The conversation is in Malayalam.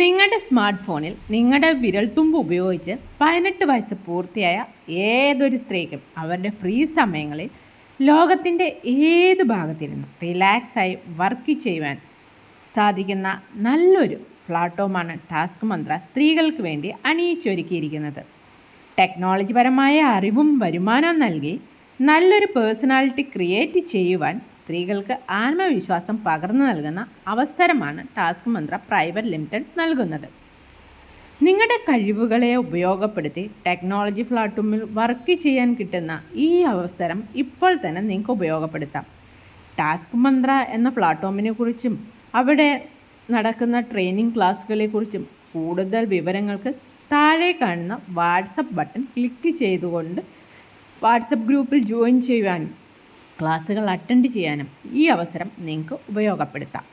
നിങ്ങളുടെ സ്മാർട്ട് ഫോണിൽ നിങ്ങളുടെ വിരൽത്തുമ്പ് ഉപയോഗിച്ച് പതിനെട്ട് വയസ്സ് പൂർത്തിയായ ഏതൊരു സ്ത്രീക്കും അവരുടെ ഫ്രീ സമയങ്ങളിൽ ലോകത്തിന്റെ ഏത് ഭാഗത്തിരുന്നും റിലാക്സായി വർക്ക് ചെയ്യുവാൻ സാധിക്കുന്ന നല്ലൊരു പ്ലാറ്റ്ഫോമാണ് ടാസ്ക് മന്ത്ര സ്ത്രീകൾക്ക് വേണ്ടി അണിയിച്ചൊരുക്കിയിരിക്കുന്നത്. ടെക്നോളജിപരമായ അറിവും വരുമാനവും നൽകി നല്ലൊരു പേഴ്സണാലിറ്റി ക്രിയേറ്റ് ചെയ്യുവാൻ സ്ത്രീകൾക്ക് ആത്മവിശ്വാസം പകർന്നു നൽകുന്ന അവസരമാണ് ടാസ്ക് മന്ത്ര പ്രൈവറ്റ് ലിമിറ്റഡ് നൽകുന്നത്. നിങ്ങളുടെ കഴിവുകളെ ഉപയോഗപ്പെടുത്തി ടെക്നോളജി പ്ലാറ്റ്ഫോമിൽ വർക്ക് ചെയ്യാൻ കിട്ടുന്ന ഈ അവസരം ഇപ്പോൾ തന്നെ നിങ്ങൾക്ക് ഉപയോഗപ്പെടുത്താം. ടാസ്ക് മന്ത്ര എന്ന പ്ലാറ്റ്ഫോമിനെ കുറിച്ചും അവിടെ നടക്കുന്ന ട്രെയിനിങ് ക്ലാസ്സുകളെക്കുറിച്ചും കൂടുതൽ വിവരങ്ങൾക്ക് താഴെ കാണുന്ന വാട്സപ്പ് ബട്ടൺ ക്ലിക്ക് ചെയ്തുകൊണ്ട് വാട്സപ്പ് ഗ്രൂപ്പിൽ ജോയിൻ ചെയ്യുവാനും ക്ലാസ്സുകൾ അറ്റൻഡ് ചെയ്യാനും ഈ അവസരം നിങ്ങൾക്ക് ഉപയോഗപ്പെടുത്താം.